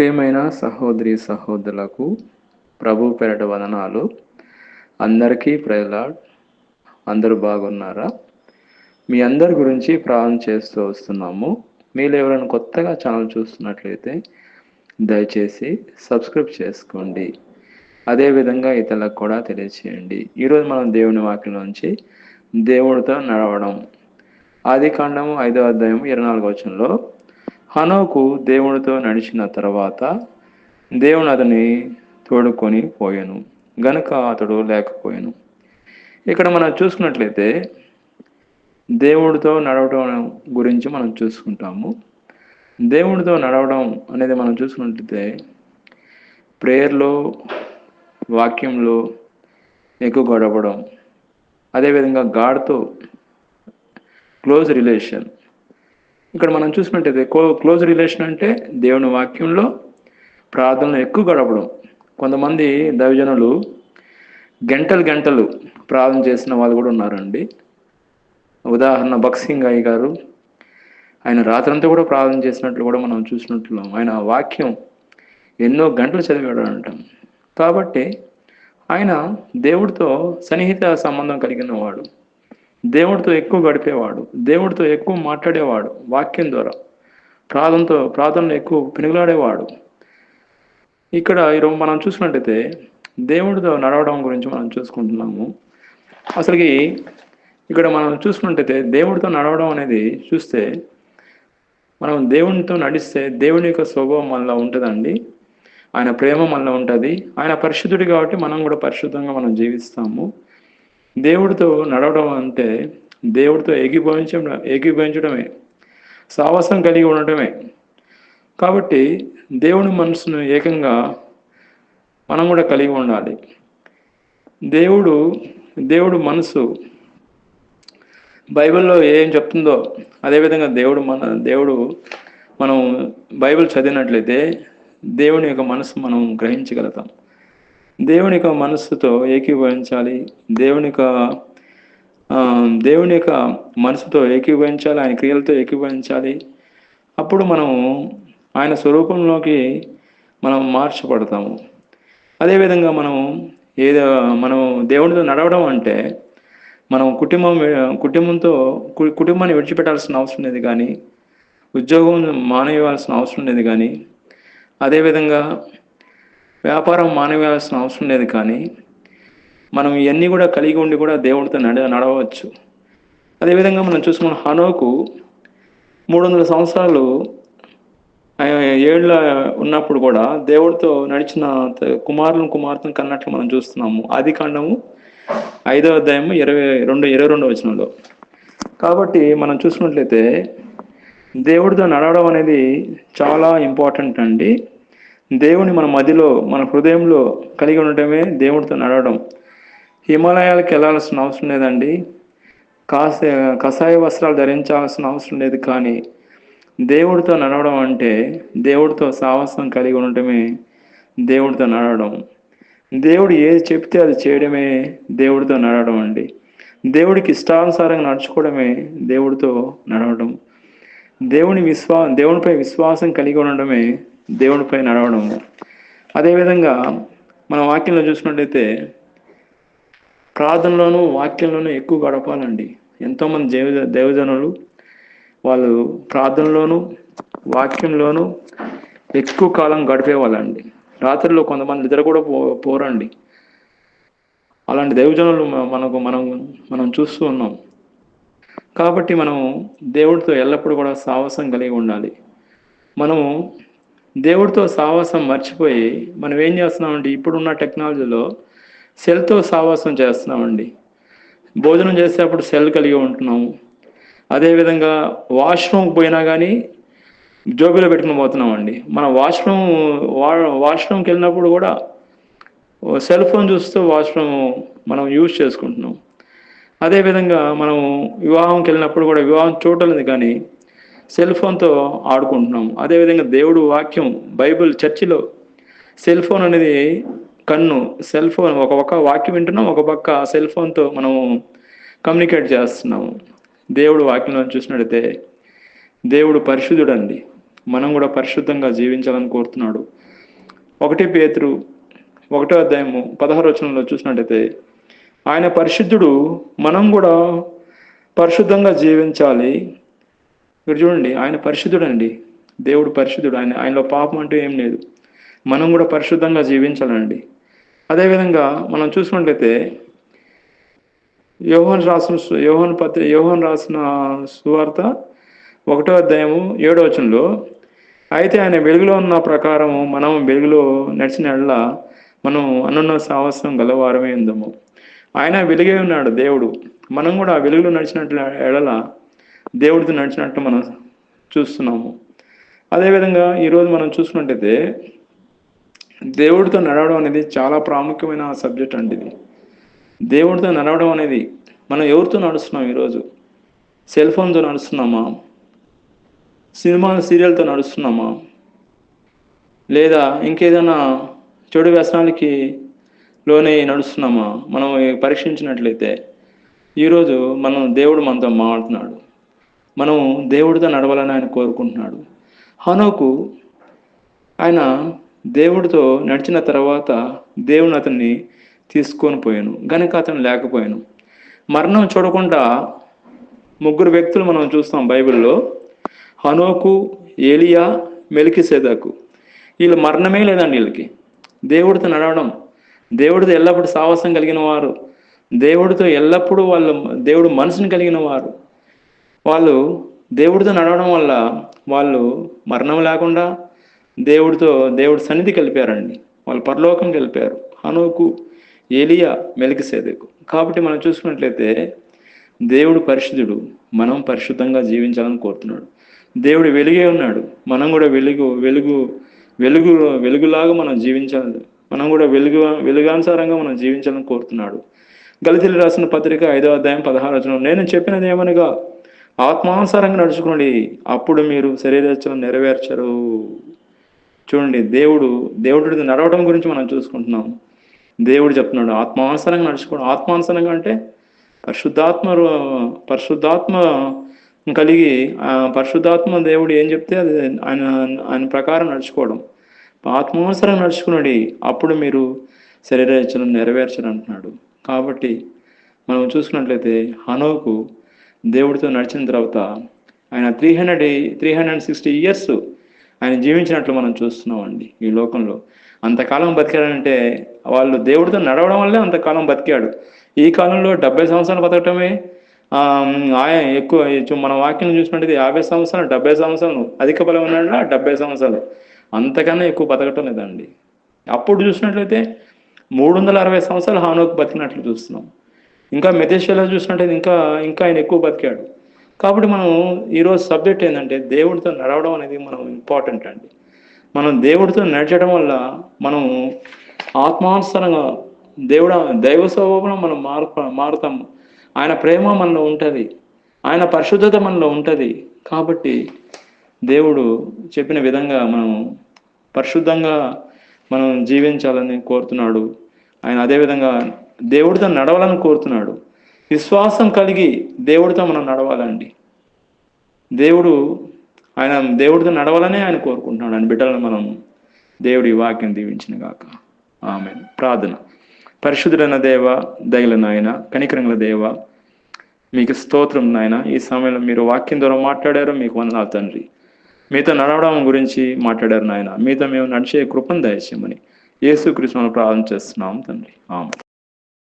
ప్రేమైన సహోదరి సహోదరులకు ప్రభు పెరట వదనాలు. అందరికీ ప్రజలాడ్ అందరూ బాగున్నారా? మీ అందరి గురించి ప్రార్థన చేస్తూ వస్తున్నాము. మీరు ఎవరైనా కొత్తగా ఛానల్ చూస్తున్నట్లయితే దయచేసి సబ్స్క్రైబ్ చేసుకోండి. అదేవిధంగా ఇతరులకు కూడా తెలియచేయండి. ఈరోజు మనం దేవుని వాక్యంలోంచి దేవుడితో నడవడం. ఆది కాండము ఐదో అధ్యాయం ఇరవై నాలుగో వచనంలో హనోకు దేవునితో నడిచిన తర్వాత దేవుని అతని తోడుకొని పోయాను. గనుక అతడు లేకపోయాను. ఇక్కడ మనం చూసుకున్నట్లయితే దేవుడితో నడవడం గురించి మనం చూసుకుంటాము. దేవుడితో నడవడం అనేది మనం చూసుకున్నట్లయితే ప్రేయర్లో వాక్యంలో ఎక్కువ గడపడం అదేవిధంగా గాడ్తో క్లోజ్ రిలేషన్ ఇక్కడ మనం చూసినట్టయితే క్లోజ్ రిలేషన్ అంటే దేవుని వాక్యంలో ప్రార్థనలు ఎక్కువ గడపడం. కొంతమంది దైవజనులు గంటలు గంటలు ప్రార్థన చేసిన వాళ్ళు కూడా ఉన్నారండి. ఉదాహరణ బక్సింగ్ అయ్య గారు ఆయన రాత్రంతా కూడా ప్రార్థన చేసినట్లు కూడా మనం చూసినట్లు ఆయన వాక్యం ఎన్నో గంటలు చదివాడు అంటాం కాబట్టి ఆయన దేవుడితో సన్నిహిత సంబంధం కలిగిన వాడు. దేవుడితో ఎక్కువ గడిపేవాడు దేవుడితో ఎక్కువ మాట్లాడేవాడు వాక్యం ద్వారా. ప్రార్థనతో ప్రార్థనలు ఎక్కువ పెనుగులాడేవాడు. ఇక్కడ ఈరోజు మనం చూసినట్టయితే దేవుడితో నడవడం గురించి మనం చూసుకుంటున్నాము. అసలుకి ఇక్కడ మనం చూసుకున్నట్టయితే దేవుడితో నడవడం అనేది చూస్తే మనం దేవునితో నడిస్తే దేవుని యొక్క స్వభావం మనలో ఉంటుందండి. ఆయన ప్రేమ మనలో ఉంటుంది. ఆయన పరిశుద్ధుడు కాబట్టి మనం కూడా పరిశుద్ధంగా మనం జీవిస్తాము. దేవుడితో నడవడం అంటే దేవుడితో ఏకీభవించడం ఏకీభవించడమే సాహసం కలిగి ఉండటమే. కాబట్టి దేవుని మనసును ఏకంగా మనం కూడా కలిగి ఉండాలి. దేవుడు దేవుడు మనసు బైబిల్లో ఏం చెప్తుందో అదేవిధంగా దేవుడు మన దేవుడు మనం బైబిల్ చదివినట్లయితే దేవుని యొక్క మనసు మనం గ్రహించగలుగుతాం. దేవుని యొక్క మనస్సుతో ఏకీభవించాలి. దేవుని యొక్క దేవుని యొక్క మనసుతో ఏకీభవించాలి ఆయన క్రియలతో ఏకీభవించాలి. అప్పుడు మనము ఆయన స్వరూపంలోకి మనం మార్చబడతాము. అదేవిధంగా మనం ఏదో మనం దేవునితో నడవడం అంటే మనం కుటుంబం కుటుంబంతో కుటుంబాన్ని విడిచిపెట్టాల్సిన అవసరం లేదు కానీ ఉద్యోగం మానేయవలసిన అవసరం లేదు కానీ అదేవిధంగా వ్యాపారం మానేయాల్సిన అవసరం లేదు కానీ మనం ఇవన్నీ కూడా కలిగి ఉండి కూడా దేవుడితో నడ నడవచ్చు. అదేవిధంగా మనం చూసుకున్న హనోకు మూడు వందల సంవత్సరాలు ఏళ్ళ ఉన్నప్పుడు కూడా దేవుడితో నడిచిన కుమారులను కుమార్తెను కన్నట్లు మనం చూస్తున్నాము. ఆది కాండము ఐదవ అధ్యాయము ఇరవై రెండు ఇరవై రెండవ వచనంలో. కాబట్టి మనం చూసుకున్నట్లయితే దేవుడితో నడవడం అనేది చాలా ఇంపార్టెంట్ అండి. దేవుని మన మదిలో మన హృదయంలో కలిగి ఉండటమే దేవుడితో నడవడం. హిమాలయాలకు వెళ్ళాల్సిన అవసరం లేదండి. కాస కషాయ వస్త్రాలు ధరించాల్సిన అవసరం లేదు కానీ దేవుడితో నడవడం అంటే దేవుడితో సాహసం కలిగి ఉండటమే దేవుడితో నడవడం. దేవుడు ఏది చెప్తే అది చేయడమే దేవుడితో నడవడం అండి. దేవుడికి ఇష్టానుసారంగా నడుచుకోవడమే దేవుడితో నడవడం. దేవుని విశ్వా దేవునిపై విశ్వాసం కలిగి ఉండడమే దేవునిపై నడవడము. అదేవిధంగా మనం వాక్యంలో చూసినట్లయితే ప్రార్థనలోనూ వాక్యంలోనూ ఎక్కువ గడపాలండి. ఎంతోమంది దేవ దేవజనులు వాళ్ళు ప్రార్థనలోనూ వాక్యంలోనూ ఎక్కువ కాలం గడిపేవాళ్ళండి రాత్రిలో కొంతమంది నిద్ర కూడా పో పోరండి. అలాంటి దైవజనులు మనకు మనం మనం చూస్తూ ఉన్నాం. కాబట్టి మనం దేవుడితో ఎల్లప్పుడూ కూడా సాహసం కలిగి ఉండాలి. మనము దేవుడితో సావాసం మర్చిపోయి మనం ఏం చేస్తున్నామండి? ఇప్పుడున్న టెక్నాలజీలో సెల్తో సావాసం చేస్తున్నామండి. భోజనం చేసేటప్పుడు సెల్ కలిగి ఉంటున్నాము. అదేవిధంగా వాష్రూమ్కి పోయినా కానీ జోబీలో పెట్టుకుని పోతున్నామండి. మన వాష్రూమ్ వా వాష్రూమ్కి వెళ్ళినప్పుడు కూడా సెల్ ఫోన్ చూస్తూ వాష్రూమ్ మనం యూజ్ చేసుకుంటున్నాం. అదేవిధంగా మనం వివాహంకి వెళ్ళినప్పుడు కూడా వివాహం చూడలేదు కానీ సెల్ ఫోన్తో ఆడుకుంటున్నాం. అదేవిధంగా దేవుడు వాక్యం బైబిల్ చర్చిలో సెల్ ఫోన్ అనేది కన్ను సెల్ ఫోన్ ఒక పక్క వాక్యం వింటున్నాం ఒక పక్క సెల్ ఫోన్తో మనము కమ్యూనికేట్ చేస్తున్నాము. దేవుడు వాక్యంలో చూసినట్టయితే దేవుడు పరిశుద్ధుడండి. మనం కూడా పరిశుద్ధంగా జీవించాలని కోరుతున్నాడు. ఒకటి పేతురు ఒకటో అధ్యాయము పదహారు వచనంలో చూసినట్టయితే ఆయన పరిశుద్ధుడు మనం కూడా పరిశుద్ధంగా జీవించాలి. ఇక్కడ చూడండి ఆయన పరిశుద్ధుడండి. దేవుడు పరిశుద్ధుడు. ఆయన ఆయనలో పాపం అంటూ ఏం లేదు. మనం కూడా పరిశుద్ధంగా జీవించాలండి. అదేవిధంగా మనం చూసుకున్నట్లయితే యోహన్ రాసిన యోహన్ పత్రి యోహన్ రాసిన సువార్త ఒకటో అధ్యాయము ఏడో వచనంలో అయితే ఆయన వెలుగులో ఉన్న ప్రకారము మనం వెలుగులో నడిచిన ఎడల మనం అనున్న సాహసం గలవారమే ఉందము ఆయన వెలుగే ఉన్నాడు దేవుడు. మనం కూడా ఆ వెలుగులో నడిచినట్లు ఎడల దేవుడితో నడిచినట్టు మనం చూస్తున్నాము. అదేవిధంగా ఈరోజు మనం చూసుకున్నట్టయితే దేవుడితో నడవడం అనేది చాలా ప్రాముఖ్యమైన సబ్జెక్ట్ అండి ఇది. దేవుడితో నడవడం అనేది మనం ఎవరితో నడుస్తున్నాం ఈరోజు? సెల్ ఫోన్తో నడుస్తున్నామా? సినిమా సీరియల్తో నడుస్తున్నామా? లేదా ఇంకేదైనా చెడు వ్యసనాలకి లోనే నడుస్తున్నామా? మనం పరీక్షించినట్లయితే ఈరోజు మనం దేవుడు మనతో మాట్లాడుతున్నాడు. మనం దేవుడితో నడవాలని ఆయన కోరుకుంటున్నాడు. హనోకు ఆయన దేవుడితో నడిచిన తర్వాత దేవుని అతన్ని తీసుకొని పోయాను. గనుక అతను లేకపోయాను. మరణం చూడకుండా ముగ్గురు వ్యక్తులు మనం చూస్తాం బైబిల్లో. హనోకు ఏలియా మెలికిసేదకు. వీళ్ళు మరణమే లేదండి వీళ్ళకి. దేవుడితో నడవడం దేవుడితో ఎల్లప్పుడూ సాహసం కలిగిన వారు దేవుడితో ఎల్లప్పుడూ వాళ్ళు దేవుడు మనసుని కలిగిన వారు. వాళ్ళు దేవుడితో నడవడం వల్ల వాళ్ళు మరణం లేకుండా దేవుడితో దేవుడి సన్నిధి కలిపారండి వాళ్ళు పరలోకం కలిపారు హనుకు ఏలియా మెలికిసేదకు. కాబట్టి మనం చూసుకున్నట్లయితే దేవుడు పరిశుద్ధుడు. మనం పరిశుద్ధంగా జీవించాలని కోరుతున్నాడు. దేవుడు వెలుగే ఉన్నాడు. మనం కూడా వెలుగు వెలుగు వెలుగు వెలుగులాగా మనం జీవించాలి. మనం కూడా వెలుగు వెలుగానుసారంగా మనం జీవించాలని కోరుతున్నాడు. గలితీలు రాసిన పత్రిక ఐదో అధ్యాయం పదహారు వచనం. నేను చెప్పినది ఏమనగా ఆత్మానుసారంగా నడుచుకోండి అప్పుడు మీరు శరీరచనం నెరవేర్చరు. చూడండి దేవుడు దేవుడి నడవడం గురించి మనం చూసుకుంటున్నాం. దేవుడు చెప్తున్నాడు ఆత్మానుసారంగా నడుచుకోవడం ఆత్మానుసారంగా అంటే పరిశుద్ధాత్మ పరిశుద్ధాత్మ కలిగి పరిశుద్ధాత్మ దేవుడు ఏం చెప్తే అది ఆయన ఆయన ప్రకారం నడుచుకోవడం. ఆత్మానుసారంగా నడుచుకున్నాడు అప్పుడు మీరు శరీర ఇచ్చలను నెరవేర్చరు అంటున్నాడు. కాబట్టి మనం చూసుకున్నట్లయితే హనోకు దేవుడితో నడిచిన తర్వాత ఆయన three hundred three hundred sixty years ఆయన జీవించినట్లు మనం చూస్తున్నామండి ఈ లోకంలో. అంతకాలం బతికాడంటే వాళ్ళు దేవుడితో నడవడం వల్లే అంతకాలం బతికాడు. ఈ కాలంలో డెబ్బై సంవత్సరాలు బతకటమే ఆ, ఆయన ఎక్కువ మన వాక్యం చూసినట్టయితే యాభై సంవత్సరాలు డెబ్బై సంవత్సరాలు అధిక బలం ఉన్నాడు డెబ్బై సంవత్సరాలు. అంతకన్నా ఎక్కువ బతకటం లేదండి. అప్పుడు చూసినట్లయితే మూడు వందల అరవై సంవత్సరాలు హానోకు బతికినట్లు చూస్తున్నాం. ఇంకా మెథేషియాలో చూసినట్టయితే ఇంకా ఇంకా ఆయన ఎక్కువ బతికాడు. కాబట్టి మనం ఈరోజు సబ్జెక్ట్ ఏంటంటే దేవుడితో నడవడం అనేది మనం ఇంపార్టెంట్ అండి. మనం దేవుడితో నడిచడం వల్ల మనం ఆత్మానుసరంగా దేవుడ దైవ స్వభావం మనం మారు మారుతాము ఆయన ప్రేమ మనలో ఉంటుంది. ఆయన పరిశుద్ధత మనలో ఉంటుంది. కాబట్టి దేవుడు చెప్పిన విధంగా మనం పరిశుద్ధంగా మనం జీవించాలని కోరుతున్నాడు. ఆయన అదేవిధంగా దేవుడితో నడవాలని కోరుతున్నాడు. విశ్వాసం కలిగి దేవుడితో మనం నడవాలండి. దేవుడు ఆయన దేవుడితో నడవాలనే ఆయన కోరుకుంటున్నాడు. ఆయన బిడ్డలను మనం దేవుడి వాక్యం దీవించిన గాక. ఆమె ప్రార్థన. పరిశుద్ధులైన దేవ దయల నాయన కనికరంగల దేవ మీకు స్తోత్రం నాయన. ఈ సమయంలో మీరు వాక్యం ద్వారా మాట్లాడారు మీకు వందనాలు తండ్రి. మీతో నడవడం గురించి మాట్లాడారు నాయన. మీతో మేము నడిచే కృపను దయచేయమని యేసుకృష్ణను ప్రార్థన చేస్తున్నాం తండ్రి. ఆమె